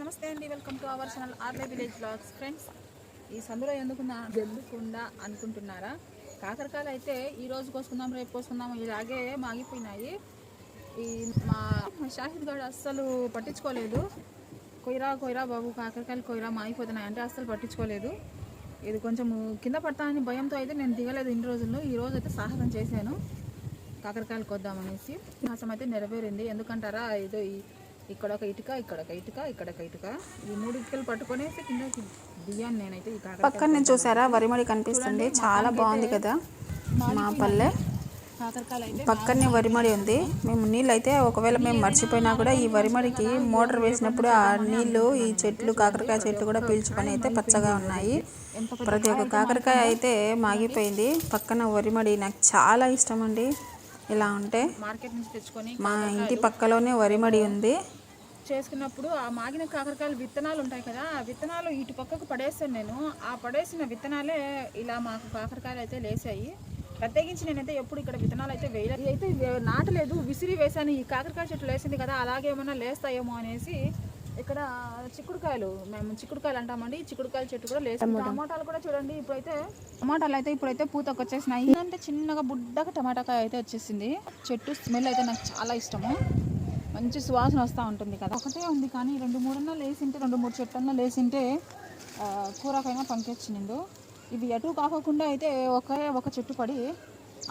నమస్తే అండి welcome to our channel ఆర్లే village blogs. Friends ఈ సందులో ఎందుకున్నా ఎందుకుండా అనుకుంటున్నారా? కాకరకాయలు అయితే ఈ రోజు కోసుకుందాం రేపు కోసుకుందాం ఇలాగే మాగిపోయినాయి. ఈ మా షాహిద్ గారు అస్సలు పట్టించుకోలేదు. కొయ్యరా కొయ్యరా బాబు కాకరకాయలు కొయ్యరా మాగిపోతున్నాయి అంటే అస్సలు పట్టించుకోలేదు. ఇది కొంచెం కింద పడతానని భయంతో అయితే నేను దిగలేదు ఇన్ని రోజుల్లో. ఈ రోజు అయితే సాహసం చేశాను. కాకరకాయలు కొద్దామనేసి. సాహసం అయితే నెరవేరింది. ఎందుకంటారా ఏదో ఈ ఇక్కడ ఒక ఇటుక ఇక్కడ ఒక ఇటుక ఇక్కడ ఒక ఇటుక. ఈ మూడు ఇటుకలు పట్టుకొనేసి కిందకి దిగాను నేనైతే ఈ కాకరకాయ పక్కన నేను చూసారా? వరిమడి కనిపిస్తుంది. చాలా బాగుంది కదా మా పల్లె. పక్కనే వరిమడి ఉంది. మేము నీళ్ళు అయితే ఒకవేళ మేము మర్చిపోయినా కూడా ఈ వరిమడికి మోటార్ వేసినప్పుడు ఆ నీళ్ళు ఈ చెట్లు కాకరకాయ చెట్లు కూడా పీల్చుకొని అయితే పచ్చగా ఉన్నాయి. ప్రతి ఒక్క కాకరకాయ అయితే మాగిపోయింది. పక్కన వరిమడి నాకు చాలా ఇష్టం అండి. ఇలా ఉంటే మార్కెట్ నుంచి తెచ్చుకొని మా ఇంటి పక్కలోనే వరిమడి ఉంది. చేసుకున్నప్పుడు ఆ మాగిన కాకరకాయలు విత్తనాలు ఉంటాయి కదా ఆ విత్తనాలు ఇటు పక్కకు పడేస్తాను నేను. ఆ పడేసిన విత్తనాలే ఇలా మాకు కాకరకాయలు అయితే లేసాయి. ప్రత్యేకించి నేనైతే ఎప్పుడు ఇక్కడ విత్తనాలు అయితే వేయలేదు అయితే నాటలేదు విసిరి వేసాను ఈ కాకరకాయ చెట్లు లేసింది కదా అలాగే ఏమన్నా లేస్తాయేమో అనేసి ఇక్కడ చిక్కుడుకాయలు మేము చిక్కుడుకాయలు అంటామండి. ఈ చిక్కుడుకాయల చెట్టు కూడా లేసి టమాటాలు కూడా చూడండి ఇప్పుడైతే టమాటాలు అయితే ఇప్పుడైతే పూతకు వచ్చేసినాయి. అంటే చిన్నగా బుడ్డగా టమాటాకాయ అయితే వచ్చేసింది. చెట్టు స్మెల్ అయితే నాకు చాలా ఇష్టము. మంచి సువాసన వస్తూ ఉంటుంది కదా. ఒకటే ఉంది కానీ రెండు మూడన్నా లేసింటే రెండు మూడు చెట్లన్నా లేసింటే కూరకైనా పంకొచ్చినిండు ఇవి ఎటు కాకుండా అయితే ఒకే ఒక చెట్టు పడి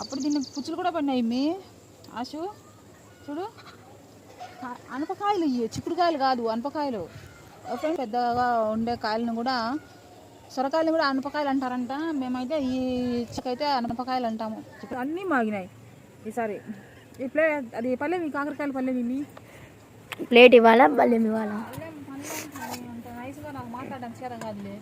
అప్పుడు దీన్ని పుచ్చులు కూడా పడినాయి. మీ ఆశు చూడు. అనపకాయలు ఇవి చిక్కుడుకాయలు కాదు అనపకాయలు. ఫ్రెండ్ పెద్దగా ఉండే కాయలను కూడా సొరకాయలు కూడా అనపకాయలు అంటారంట. మేమైతే ఈ చిక్కైతే అనపకాయలు అంటాము. ఇప్పుడు అన్నీ మాగినాయి. ఈసారి ప్లే అది పల్లెమి కాకరకాయలు పల్లెమి ప్లేట్ ఇవ్వాలా పల్లెం ఇవ్వాలా నాకు మాట్లాడడం చేత కాదులే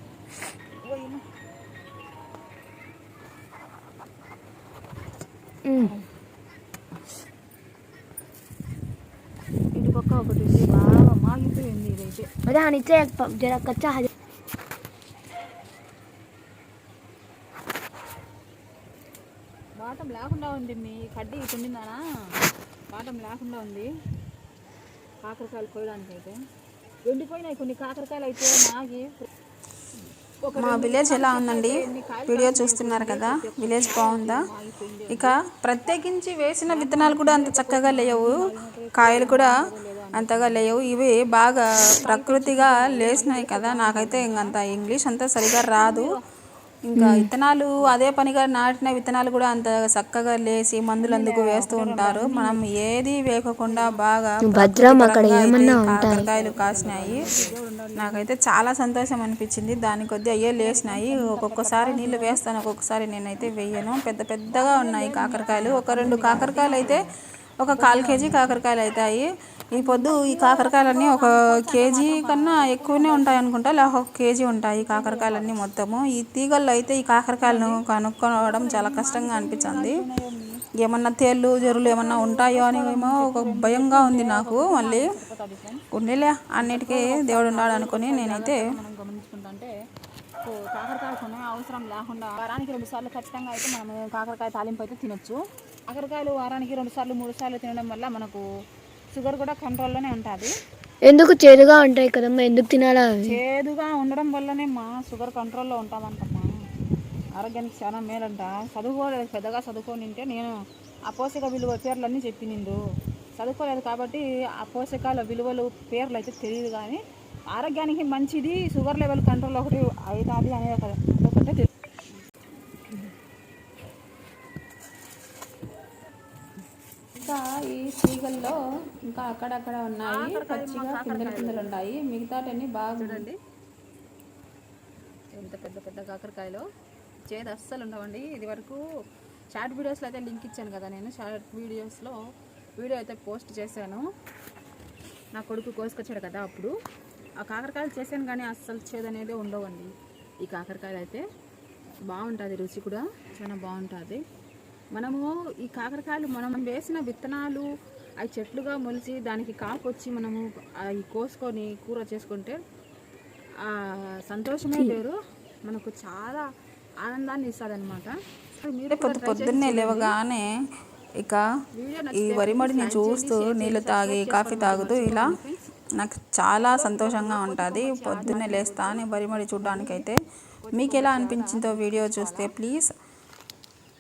ఇటు పక్క ఒకటి బాగా మాగిపోయింది ఇదైతే అదే అని ఇచ్చే జర కచ్చా వాటం లేకుండా ఉంది మీ కడ్డీ కుండిందానా బాటం లేకుండా ఉంది కాకరకాయలు కోయడానికి అయితే ఎండిపోయినాయి కొన్ని కాకరకాయలు అయితే మాగి మా విలేజ్ ఎలా ఉందండి? వీడియో చూస్తున్నారు కదా? విలేజ్ బాగుందా? ఇక ప్రత్యేకించి వేసిన విత్తనాలు కూడా అంత చక్కగా లేవు. కాయలు కూడా అంతగా లేవు. ఇవి బాగా ప్రకృతిగా లేసినాయి కదా. నాకైతే ఇంకంత ఇంగ్లీష్ అంతా సరిగా రాదు. ఇంకా విత్తనాలు అదే పనిగా నాటిన విత్తనాలు కూడా అంత చక్కగా లేసి మందులు అందుకు వేస్తూ ఉంటారు. మనం ఏది వేయకుండా బాగా భద్రం అక్కడ. కాకరకాయలు కాసినాయి. నాకైతే చాలా సంతోషం అనిపించింది. దాని కొద్దీ అయ్యే లేసినాయి. ఒక్కొక్కసారి నీళ్ళు వేస్తాను. ఒక్కొక్కసారి నేనైతే వేయను. పెద్ద పెద్దగా ఉన్నాయి కాకరకాయలు. ఒక రెండు కాకరకాయలు అయితే ఒక కాల్ కేజీ కాకరకాయలు అవుతాయి ఈ పొద్దు ఈ కాకరకాయలన్నీ ఒక కేజీ కన్నా ఎక్కువనే ఉంటాయి అనుకుంటా. లేక ఒక కేజీ ఉంటాయి కాకరకాయలన్నీ మొత్తము. ఈ తీగల్లో అయితే ఈ కాకరకాయలను కనుక్కోవడం చాలా కష్టంగా అనిపించింది. ఏమన్నా తేళ్ళు జరులు ఏమన్నా ఉంటాయో అని ఏమో ఒక భయంగా ఉంది నాకు. మళ్ళీ ఉండేలే అన్నిటికీ దేవుడు ఉన్నాడు అనుకుని నేనైతే కాకరకాయ అవసరం లేకుండా వారానికి రెండు సార్లు ఖచ్చితంగా అయితే మనం కాకరకాయ తాలింపు అయితే తినొచ్చు. కాకరకాయలు వారానికి రెండు సార్లు మూడు సార్లు తినడం వల్ల మనకు షుగర్ కూడా కంట్రోల్లోనే ఉంటుంది. ఎందుకు చేదుగా ఉంటాయి కదమ్మా? ఎందుకు తినాలా? చేదుగా ఉండడం వల్లనే మా షుగర్ కంట్రోల్లో ఉంటామంటమ్మా. ఆరోగ్యానికి చాలా మేలంట. చదువుకోలేదు పెద్దగా చదువుకొని ఉంటే నేను ఆ పోషక విలువ పేర్లన్నీ చెప్పి నిండు చదువుకోలేదు కాబట్టి ఆ పోషకాల విలువలు పేర్లు అయితే తెలియదు కానీ ఆరోగ్యానికి మంచిది షుగర్ లెవెల్ కంట్రోల్ ఒకటి అవుతుంది అనేది ఒక ఒకటే తెలుసు. తీగల్లో ఇంకా అక్కడక్కడ ఉన్నాయి. పచ్చిగా పిందెలు పిందెలు ఉన్నాయి మిగతాటన్నీ బాగుండండి ఎంత పెద్ద పెద్ద కాకరకాయలు. చేదు అస్సలు ఉండవండి. ఇది వరకు షార్ట్ వీడియోస్లో అయితే లింక్ ఇచ్చాను కదా నేను. షార్ట్ వీడియోస్లో వీడియో అయితే పోస్ట్ చేశాను. నా కొడుకు కోసుకొచ్చాడు కదా అప్పుడు. ఆ కాకరకాయలు చేశాను కానీ అస్సలు చేదు అనేది ఉండవండి. ఈ కాకరకాయలు అయితే బాగుంటుంది రుచి కూడా. చాలా బాగుంటుంది. మనము ఈ కాకరకాయలు మనం వేసిన విత్తనాలు అవి చెట్లుగా మొలిచి దానికి కాపు వచ్చి మనము అవి కోసుకొని కూర చేసుకుంటే సంతోషమే వేరు. మనకు చాలా ఆనందాన్ని ఇస్తుంది అనమాట మీరు పొద్దు పొద్దున్నే లేవగానే ఇక ఈ వరిమడిని చూస్తూ నీళ్ళు తాగి కాఫీ తాగుతూ ఇలా నాకు చాలా సంతోషంగా ఉంటుంది. పొద్దున్నే లేస్తాను వరి మడి చూడడానికైతే. మీకు ఎలా అనిపించిందో వీడియో చూస్తే ప్లీజ్